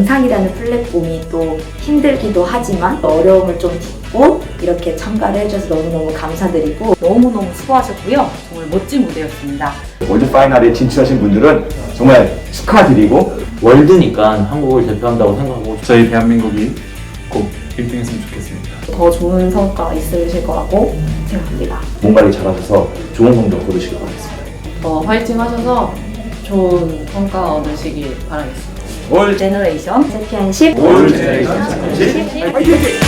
세상이라는 플랫폼이 또 힘들기도 하지만 어려움을 좀 딛고 이렇게 참가를 해주셔서 너무너무 감사드리고 너무너무 수고하셨고요. 정말 멋진 무대였습니다. 월드 파이널에 진출하신 분들은 정말 축하드리고 월드니까 한국을 대표한다고 생각하고 저희 대한민국이 꼭 1등했으면 좋겠습니다. 더 좋은 성과 있으실 거라고 생각합니다. 몸 관리 잘하셔서 좋은 성적 거두시길 바라겠습니다. 더 화이팅 하셔서 좋은 성과 얻으시길 바라겠습니다. 올 제너레이션 세피안 10올 제네레이션 10 화이팅!